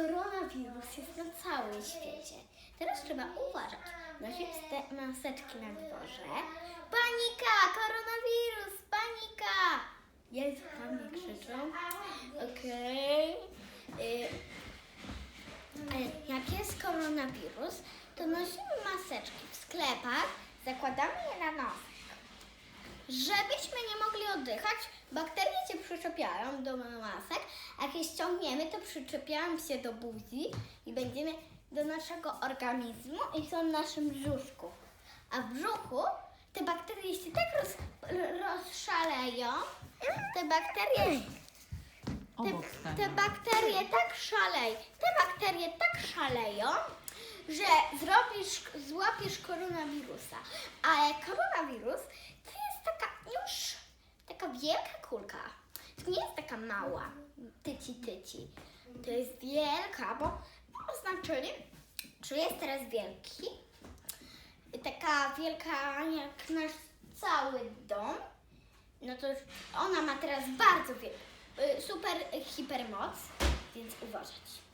koronawirus jest na całym świecie. Teraz trzeba uważać. Nosić te maseczki na dworze. Panika! Koronawirus! Panika! Jest, tam nie krzyczą. Okej. Y, y, Jak jest koronawirus, to nosimy maseczki w sklepach, zakładamy je na nos żebyśmy nie mogli oddychać. Bakterie się przyczepiają do masek, a jak je ściągniemy, to przyczepiają się do buzi i będziemy do naszego organizmu i są w naszym brzuszku. A w brzuchu te bakterie się tak roz, rozszaleją, te bakterie, te, te bakterie tak szaleją, te bakterie tak szaleją, że zrobisz, złapiesz koronawirusa. Ale koronawirus to jest taka już taka wielka kulka. To nie jest taka mała, tyci tyci. To jest wielka, bo oznaczyli, że jest teraz wielki. Taka wielka jak nasz cały dom. No to ona ma teraz bardzo wielką, super hipermoc, więc uważać.